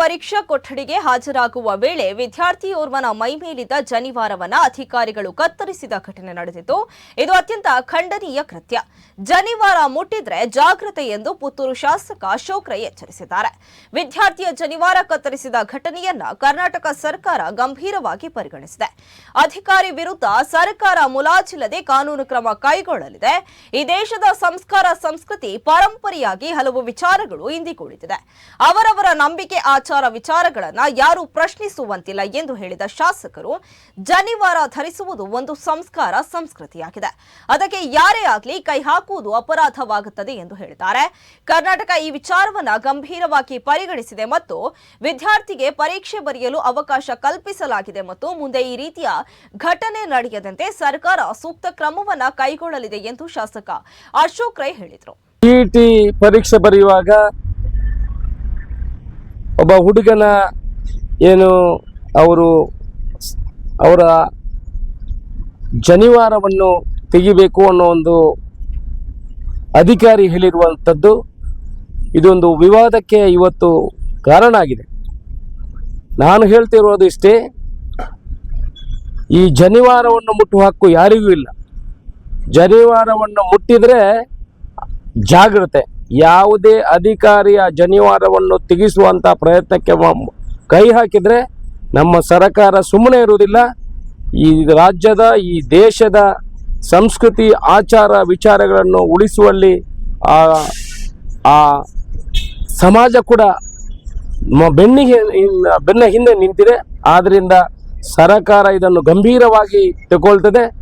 ಪರೀಕ್ಷಾ ಕೊಠಡಿಗೆ ಹಾಜರಾಗುವ ವೇಳೆ ವಿದ್ಯಾರ್ಥಿಯೋರ್ವನ ಮೈಮೇಲಿದ್ದ ಜನಿವಾರವನ್ನ ಅಧಿಕಾರಿಗಳು ಕತ್ತರಿಸಿದ ಘಟನೆ ನಡೆದಿದ್ದು, ಇದು ಅತ್ಯಂತ ಖಂಡನೀಯ ಕೃತ್ಯ. ಜನಿವಾರ ಮುಟ್ಟಿದ್ರೆ ಜಾಗ್ರತೆ ಎಂದು ಪುತ್ತೂರು ಶಾಸಕ ಅಶೋಕ್ ರೈ ಎಚ್ಚರಿಸಿದ್ದಾರೆ. ವಿದ್ಯಾರ್ಥಿಯ ಜನಿವಾರ ಕತ್ತರಿಸಿದ ಘಟನೆಯನ್ನ ಕರ್ನಾಟಕ ಸರ್ಕಾರ ಗಂಭೀರವಾಗಿ ಪರಿಗಣಿಸಿದೆ. ಅಧಿಕಾರಿ ವಿರುದ್ಧ ಸರ್ಕಾರ ಮುಲಾಜಿಲ್ಲದೆ ಕಾನೂನು ಕ್ರಮ ಕೈಗೊಳ್ಳಲಿದೆ. ಈ ದೇಶದ ಸಂಸ್ಕಾರ, ಸಂಸ್ಕೃತಿ, ಪರಂಪರೆಯಾಗಿ ಹಲವು ವಿಚಾರಗಳು ಇಂದಿಗೂಡಿದೆ ಅವರವರ ನಂಬಿಕೆ ಆಚಾರ ವಿಚಾರಗಳನ್ನ ಯಾರು ಪ್ರಶ್ನಿಸುವಂತಿಲ್ಲ ಎಂದು ಹೇಳಿದ ಶಾಸಕರು, ಜನಿವಾರ ಧರಿಸುವುದು ಒಂದು ಸಂಸ್ಕಾರ, ಸಂಸ್ಕೃತಿಯಾಗಿದೆ. ಅದಕ್ಕೆ ಯಾರೇ ಆಗಲಿ ಕೈ ಹಾಕುವುದು ಅಪರಾಧವಾಗುತ್ತದೆ ಎಂದು ಹೇಳಿದ್ದಾರೆ. ಕರ್ನಾಟಕ ಈ ವಿಚಾರವನ್ನ ಗಂಭೀರವಾಗಿ ಪರಿಗಣಿಸಿದೆ ಮತ್ತು ವಿದ್ಯಾರ್ಥಿಗೆ ಪರೀಕ್ಷೆ ಬರೆಯಲು ಅವಕಾಶ ಕಲ್ಪಿಸಲಾಗಿದೆ ಮತ್ತು ಮುಂದೆ ಈ ರೀತಿಯ ಘಟನೆ ನಡೆಯದಂತೆ ಸರ್ಕಾರ ಸೂಕ್ತ ಕ್ರಮವನ್ನ ಕೈಗೊಳ್ಳಲಿದೆ ಎಂದು ಶಾಸಕ ಅಶೋಕ್ ರೈ ಹೇಳಿದರು. ಪರೀಕ್ಷೆ ಬರೆಯುವಾಗ ಒಬ್ಬ ಹುಡುಗನ ಏನು ಅವರು ಅವರ ಜನಿವಾರವನ್ನು ತೆಗಿಬೇಕು ಅನ್ನೋ ಒಂದು ಅಧಿಕಾರಿ ಹೇಳಿರುವಂಥದ್ದು ಇದೊಂದು ವಿವಾದಕ್ಕೆ ಇವತ್ತು ಕಾರಣ ಆಗಿದೆ. ನಾನು ಹೇಳ್ತಿರೋದು ಇಷ್ಟೇ, ಈ ಜನಿವಾರವನ್ನು ಮುಟ್ಟು ಹಕ್ಕು ಯಾರಿಗೂ ಇಲ್ಲ. ಜನಿವಾರವನ್ನು ಮುಟ್ಟಿದರೆ ಜಾಗ್ರತೆ. ಯಾವುದೇ ಅಧಿಕಾರಿಯ ಜನಿವಾರವನ್ನು ತೆಗೆಸುವಂಥ ಪ್ರಯತ್ನಕ್ಕೆ ಕೈ ಹಾಕಿದರೆ ನಮ್ಮ ಸರಕಾರ ಸುಮ್ಮನೆ ಇರುವುದಿಲ್ಲ. ಈ ರಾಜ್ಯದ, ಈ ದೇಶದ ಸಂಸ್ಕೃತಿ, ಆಚಾರ, ವಿಚಾರಗಳನ್ನು ಉಳಿಸುವಲ್ಲಿ ಆ ಸಮಾಜ ಕೂಡ ಬೆನ್ನಿಗೆ ಬೆನ್ನ ಹಿಂದೆ ನಿಂತಿದೆ. ಆದ್ದರಿಂದ ಸರಕಾರ ಇದನ್ನು ಗಂಭೀರವಾಗಿ ತಗೊಳ್ತದೆ.